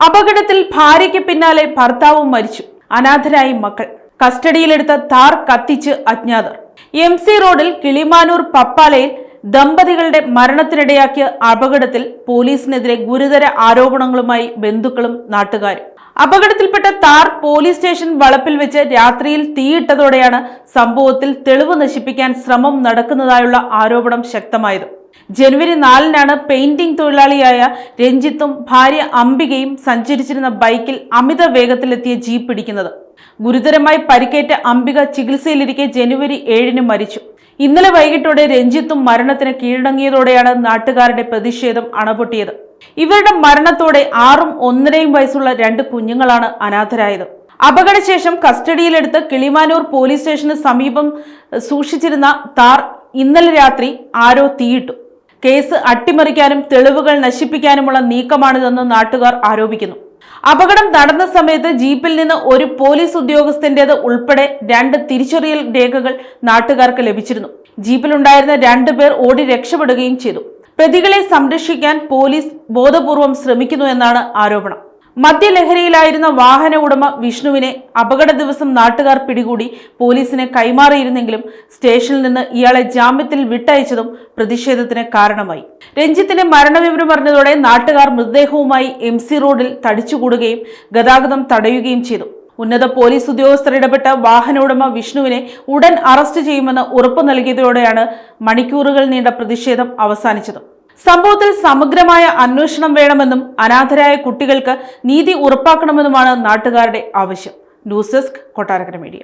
അപകടത്തിൽ ഭാര്യയ്ക്ക് പിന്നാലെ ഭർത്താവും മരിച്ചു. അനാഥരായി മക്കൾ. കസ്റ്റഡിയിലെടുത്ത താർ കത്തിച്ച് അജ്ഞാതർ. എം സി റോഡിൽ കിളിമാനൂർ പപ്പാലയിൽ ദമ്പതികളുടെ മരണത്തിനിടയാക്കിയ അപകടത്തിൽ പോലീസിനെതിരെ ഗുരുതര ആരോപണങ്ങളുമായി ബന്ധുക്കളും നാട്ടുകാരും. അപകടത്തിൽപ്പെട്ട താർ പോലീസ് സ്റ്റേഷൻ വളപ്പിൽ വെച്ച് രാത്രിയിൽ തീയിട്ടതോടെയാണ് സംഭവത്തിൽ തെളിവ് നശിപ്പിക്കാൻ ശ്രമം നടക്കുന്നതായുള്ള ആരോപണം ശക്തമായത്. ജനുവരി നാലിനാണ് പെയിന്റിംഗ് തൊഴിലാളിയായ രഞ്ജിത്തും ഭാര്യ അംബികയും സഞ്ചരിച്ചിരുന്ന ബൈക്കിൽ അമിത വേഗത്തിലെത്തിയ ജീപ്പ് പിടിക്കുന്നത് ഗുരുതരമായി പരിക്കേറ്റ അംബിക ചികിത്സയിലിരിക്കെ ജനുവരി ഏഴിന് മരിച്ചു. ഇന്നലെ വൈകിട്ടോടെ രഞ്ജിത്തും മരണത്തിന് കീഴടങ്ങിയതോടെയാണ് നാട്ടുകാരുടെ പ്രതിഷേധം അണപൊട്ടിയത്. ഇവരുടെ മരണത്തോടെ ആറും ഒന്നരയും വയസ്സുള്ള രണ്ട് കുഞ്ഞുങ്ങളാണ് അനാഥരായത്. അപകടശേഷം കസ്റ്റഡിയിലെടുത്ത് കിളിമാനൂർ പോലീസ് സ്റ്റേഷന് സമീപം സൂക്ഷിച്ചിരുന്ന താർ ഇന്നലെ രാത്രി ആരോ തീയിട്ടു. കേസ് അട്ടിമറിക്കാനും തെളിവുകൾ നശിപ്പിക്കാനുമുള്ള നീക്കമാണിതെന്ന് നാട്ടുകാർ ആരോപിക്കുന്നു. അപകടം നടന്ന സമയത്ത് ജീപ്പിൽ നിന്ന് ഒരു പോലീസ് ഉദ്യോഗസ്ഥന്റേത് ഉൾപ്പെടെ രണ്ട് തിരിച്ചറിയൽ രേഖകൾ നാട്ടുകാർക്ക് ലഭിച്ചിരുന്നു. ജീപ്പിലുണ്ടായിരുന്ന രണ്ടുപേർ ഓടി രക്ഷപ്പെടുകയും ചെയ്തു. പ്രതികളെ സംരക്ഷിക്കാൻ പോലീസ് ബോധപൂർവം ശ്രമിക്കുന്നു എന്നാണ് ആരോപണം. മദ്യലഹരിയിലായിരുന്ന വാഹന ഉടമ വിഷ്ണുവിനെ അപകട ദിവസം നാട്ടുകാർ പിടികൂടി പോലീസിനെ കൈമാറിയിരുന്നെങ്കിലും സ്റ്റേഷനിൽ നിന്ന് ഇയാളെ ജാമ്യത്തിൽ വിട്ടയച്ചതും പ്രതിഷേധത്തിന് കാരണമായി. രഞ്ജിത്തിന്റെ മരണവിവരം അറിഞ്ഞതോടെ നാട്ടുകാർ മൃതദേഹവുമായി എം റോഡിൽ തടിച്ചുകൂടുകയും ഗതാഗതം തടയുകയും ചെയ്തു. ഉന്നത പോലീസ് ഉദ്യോഗസ്ഥർ ഇടപെട്ട വാഹന ഉടമ വിഷ്ണുവിനെ ഉടൻ അറസ്റ്റ് ചെയ്യുമെന്ന് ഉറപ്പു നൽകിയതോടെയാണ് മണിക്കൂറുകൾ നീണ്ട പ്രതിഷേധം അവസാനിച്ചത്. സംഭവത്തിൽ സമഗ്രമായ അന്വേഷണം വേണമെന്നും അനാഥരായ കുട്ടികൾക്ക് നീതി ഉറപ്പാക്കണമെന്നുമാണ് നാട്ടുകാരുടെ ആവശ്യം. News desk Kottarakkara media.